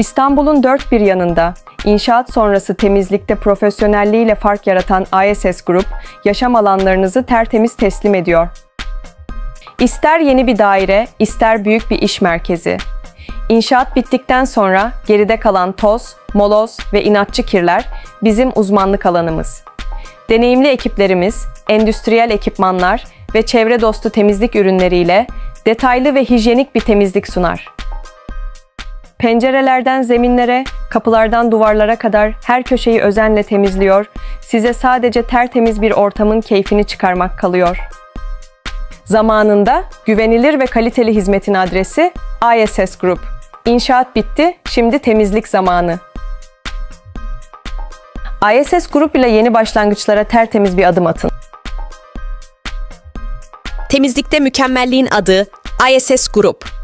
İstanbul'un dört bir yanında inşaat sonrası temizlikte profesyonelliğiyle fark yaratan ISS Group, yaşam alanlarınızı tertemiz teslim ediyor. İster yeni bir daire, ister büyük bir iş merkezi. İnşaat bittikten sonra geride kalan toz, moloz ve inatçı kirler bizim uzmanlık alanımız. Deneyimli ekiplerimiz, endüstriyel ekipmanlar ve çevre dostu temizlik ürünleriyle detaylı ve hijyenik bir temizlik sunar. Pencerelerden zeminlere, kapılardan duvarlara kadar her köşeyi özenle temizliyor, size sadece tertemiz bir ortamın keyfini çıkarmak kalıyor. Zamanında güvenilir ve kaliteli hizmetin adresi ISS Group. İnşaat bitti, şimdi temizlik zamanı. ISS Group ile yeni başlangıçlara tertemiz bir adım atın. Temizlikte mükemmelliğin adı ISS Grup.